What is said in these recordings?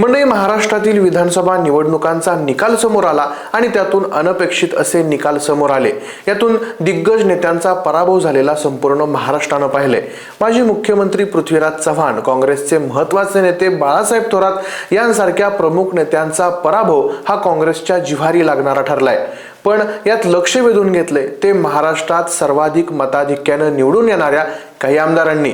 मंडळी महाराष्ट्रातील विधानसभा निवडणुकांचा निकाल समोर आला आणि त्यातून अनपेक्षित असे निकाल समोर आले. यातून दिग्गज नेत्यांचा पराभव झालेला संपूर्ण महाराष्ट्रानं पाहिले माजी मुख्यमंत्री पृथ्वीराज चव्हाण काँग्रेसचे महत्त्वाचे नेते बाळासाहेब थोरात यांसारख्या प्रमुख नेत्यांचा पराभव हा काँग्रेसच्या जिव्हारी लागणारा ठरलाय. पण यात लक्ष वेधून घेतले ते महाराष्ट्रात सर्वाधिक मताधिक्यानं निवडून येणाऱ्या काही आमदारांनी.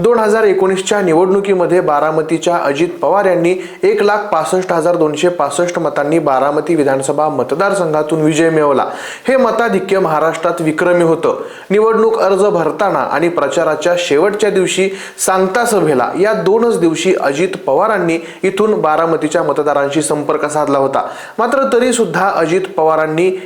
दोन हजार एकोणीसच्या निवडणुकीमध्ये बारामतीच्या अजित पवार यांनी एक लाख पासष्ट हजार दोनशे पासष्ट मतांनी बारामती विधानसभा मतदारसंघातून विजय मिळवला. हे मताधिक्य महाराष्ट्रात विक्रमी होतं. निवडणूक अर्ज भरताना आणि प्रचाराच्या शेवटच्या दिवशी सांगता सभेला या दोनच दिवशी अजित पवारांनी इथून बारामतीच्या मतदारांशी संपर्क साधला होता. मात्र तरी सुद्धा अजित पवारांनी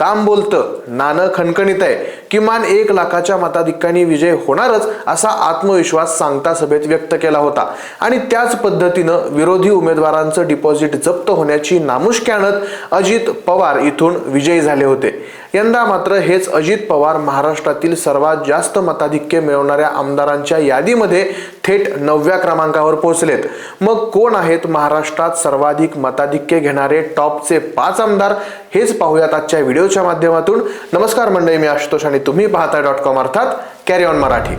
काम बोलतं. नाणं खणखणीत आहे. किमान एक लाखाच्या मताधिक्याने विजय होणारच असा आत्मविश्वास सांगता सभेत व्यक्त केला होता. आणि त्याच पद्धतीनं विरोधी उमेदवारांचं डिपॉझिट जप्त होण्याची नामुष्की आणत अजित पवार इथून विजयी झाले होते. यंदा मात्र हेच अजित पवार महाराष्ट्रातील सर्वात जास्त मताधिक्य मिळवणाऱ्या आमदारांच्या यादीमध्ये थेट नवव्या क्रमांकावर पोहोचलेत. मग कोण आहेत महाराष्ट्रात सर्वाधिक मताधिक्य घेणारे टॉपचे पाच आमदार हेच पाहूयात आजच्या व्हिडिओ व्हिडिओच्या माध्यमातून. नमस्कार मंडळी मी आशुतोष आणि तुम्ही पाहताय डॉट कॉम अर्थात कॅरी ऑन मराठी.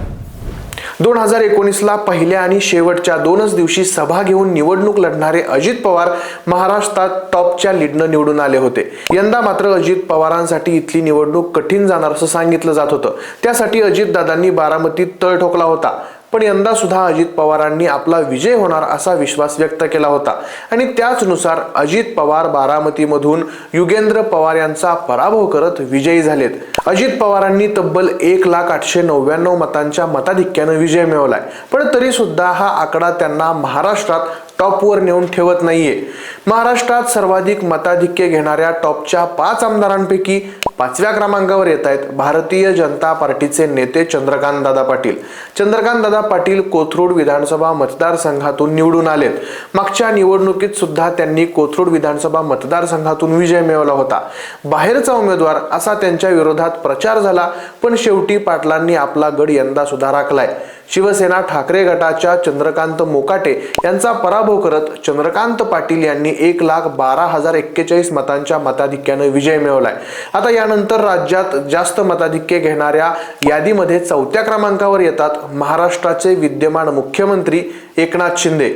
दोन हजार एकोणीसला पहिल्या आणि शेवटच्या दोनच दिवशी सभा घेऊन निवडणूक लढणारे अजित पवार महाराष्ट्रात टॉपच्या लीडनं निवडून आले होते. यंदा मात्र अजित पवारांसाठी इथली निवडणूक कठीण जाणार असं सांगितलं जात होतं. त्यासाठी अजितदादांनी बारामतीत तळ ठोकला होता. पण यंदा सुद्धा अजित पवारांनी आपला विजय होणार असा विश्वास व्यक्त केला होता. आणि त्याचनुसार अजित पवार बारामतीमधून युगेंद्र पवार यांचा पराभव करत विजयी झालेत. अजित पवारांनी तब्बल एक लाख आठशे नव्याण्णव मतांच्या मताधिक्यानं विजय मिळवलाय. पण तरी सुद्धा हा आकडा त्यांना महाराष्ट्रात टॉपवर नेऊन ठेवत नाहीये. महाराष्ट्रात सर्वाधिक मताधिक्य घेणाऱ्या टॉपच्या पाच आमदारांपैकी पाचव्या क्रमांकावर येत आहेत भारतीय जनता पार्टीचे नेते चंद्रकांत दादा पाटील. चंद्रकांत दादा पाटील कोथरूड विधानसभा मतदारसंघातून निवडून आलेत. मागच्या निवडणुकीत सुद्धा त्यांनी कोथरूड विधानसभा मतदारसंघातून विजय मिळवला होता. बाहेरचा उमेदवार असा त्यांच्या विरोधात प्रचार झाला पण शेवटी पाटलांनी आपला गड यंदा सुद्धा राखलाय. शिवसेना ठाकरे गटाच्या चंद्रकांत मोकाटे यांचा पराभव करत चंद्रकांत पाटील यांनी एक लाख बारा हजार एक्केचाळीस मतांच्या मताधिक्यानं विजय मिळवलाय. आता या त्यानंतर राज्यात जास्त मताधिक्य घेणाऱ्या यादीमध्ये चौथ्या क्रमांकावर येतात महाराष्ट्राचे विद्यमान मुख्यमंत्री एकनाथ शिंदे.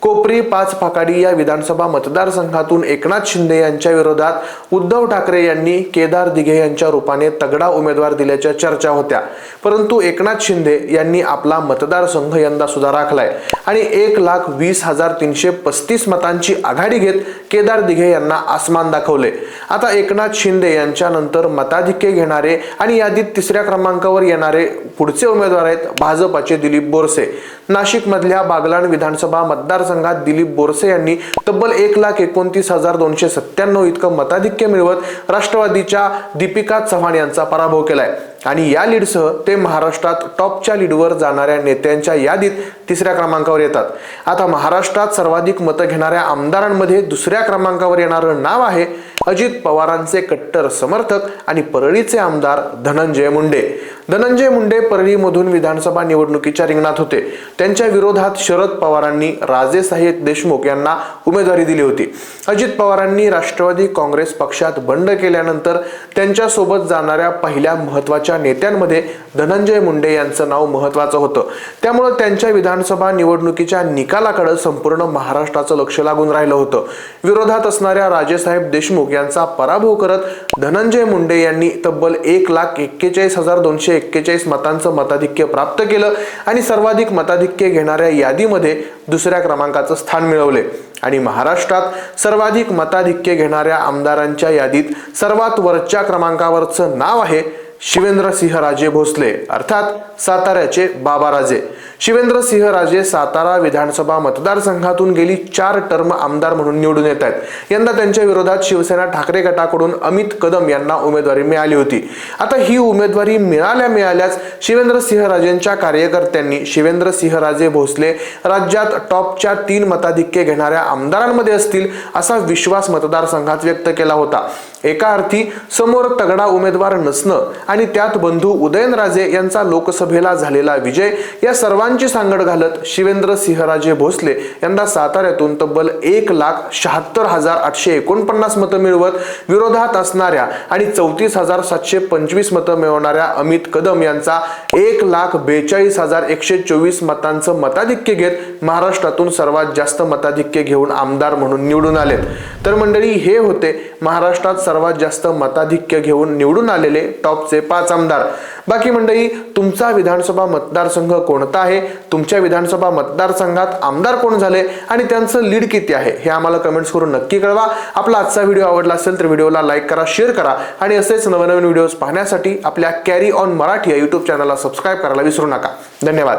कोपरी पाच फाकाडी या विधानसभा मतदारसंघातून एकनाथ शिंदे यांच्या विरोधात उद्धव ठाकरे यांनी केदार दिघे यांच्या रूपाने तगडा उमेदवार दिल्याच्या चर्चा होत्या. परंतु एकनाथ शिंदे यांनी आपला मतदारसंघ यंदा सुद्धा राखलाय आणि एक लाख वीस हजार तीनशे पस्तीस मतांची आघाडी घेत केदार दिघे यांना आसमान दाखवले. आता एकनाथ शिंदे यांच्यानंतर मताधिक्य घेणारे आणि यादीत तिसऱ्या क्रमांकावर येणारे पुढचे उमेदवार आहेत भाजपाचे दिलीप बोरसे. नाशिकमधल्या बागलाण विधानसभा मतदारसंघात दिलीप बोरसे यांनी तब्बल एक लाख एकोणतीस हजार दोनशे सत्त्याण्णव इतकं मताधिक्य मिळवत राष्ट्रवादीच्या दीपिका चव्हाण यांचा पराभव केलाय. आणि या लीडसह ते महाराष्ट्रात टॉपच्या लीडवर जाणाऱ्या नेत्यांच्या यादीत तिसऱ्या क्रमांकावर येतात. आता महाराष्ट्रात सर्वाधिक मतं घेणाऱ्या आमदारांमध्ये दुसऱ्या क्रमांकावर येणारं नाव आहे अजित पवारांचे कट्टर समर्थक आणि परळीचे आमदार धनंजय मुंडे. धनंजय मुंडे परळीमधून विधानसभा निवडणुकीच्या रिंगणात होते. त्यांच्या विरोधात शरद पवारांनी राजेसाहेब देशमुख यांना उमेदवारी दिली होती. अजित पवारांनी राष्ट्रवादी काँग्रेस पक्षात बंड केल्यानंतर त्यांच्यासोबत जाणाऱ्या पहिल्या महत्त्वाच्या नेत्यांमध्ये धनंजय मुंडे यांचं नाव महत्वाचं होतं. त्यामुळं त्यांच्या विधानसभा निवडणुकीच्या निकालाकडे संपूर्ण महाराष्ट्राचं लक्ष लागून राहिलं होतं. विरोधात असणाऱ्या राजेसाहेब देशमुख यांचा पराभव करत धनंजय मुंडे यांनी तब्बल एक लाख एक्केचाळीस हजार दोनशे एक्केचाळीस मतांचं मताधिक्य प्राप्त केलं आणि सर्वाधिक मताधिक्य घेणाऱ्या यादीमध्ये दुसऱ्या क्रमांकाचं स्थान मिळवले. आणि महाराष्ट्रात सर्वाधिक मताधिक्य घेणाऱ्या आमदारांच्या यादीत सर्वात वरच्या क्रमांकावरचं नाव आहे शिवेंद्रसिंहराजे भोसले अर्थात साताऱ्याचे बाबाराजे. शिवेंद्रसिंहराजे सातारा विधानसभा मतदारसंघातून गेली चार टर्म आमदार म्हणून निवडून येत आहेत. यंदा त्यांच्या विरोधात शिवसेना ठाकरे गटाकडून अमित कदम यांना उमेदवारी मिळाली होती. आता ही उमेदवारी मिळाल्या मिळाल्याच शिवेंद्रसिंहराजेंच्या कार्यकर्त्यांनी शिवेंद्रसिंहराजे भोसले राज्यात टॉपच्या तीन मताधिक्य घेणाऱ्या आमदारांमध्ये असतील असा विश्वास मतदारसंघात व्यक्त केला होता. एका अर्थी समोर तगडा उमेदवार नसणं आणि त्यात बंधू उदयनराजे यांचा लोकसभेला झालेला विजय या सर्वांच्या मतांची सांगड घालत शिवेंद्र सिंहराजे भोसले यांना साताऱ्यातून तब्बल एक लाख शहात्तर हजार आठशे एकोणपन्नास मतं मिळवत विरोधात असणाऱ्या आणि चौतीस हजार सातशे पंचवीस मतं मिळवणाऱ्या अमित कदम यांचा एक लाख बेचाळीस हजार एकशे चोवीस मतांचं मताधिक्य घेत महाराष्ट्रातून सर्वात जास्त मताधिक्य घेऊन आमदार म्हणून निवडून आलेत. तर मंडळी हे होते महाराष्ट्रात सर्वात जास्त मताधिक्य घेऊन निवडून आलेले टॉपचे पाच आमदार. बाकी मंडळी तुमचा विधानसभा मतदारसंघ कोणता आहे? तुमच्या विधानसभा मतदारसंघात आमदार कोण झाले आणि त्यांचं लीड किती आहे? हे आम्हाला कमेंट्स करून नक्की कळवा. आपला आजचा व्हिडिओ आवडला असेल तर व्हिडिओला लाईक करा शेअर करा आणि असेच नवनवीन व्हिडिओज पाहण्यासाठी आपल्या कॅरी ऑन मराठी या युट्यूब चॅनलला सबस्क्राईब करायला विसरू नका. धन्यवाद.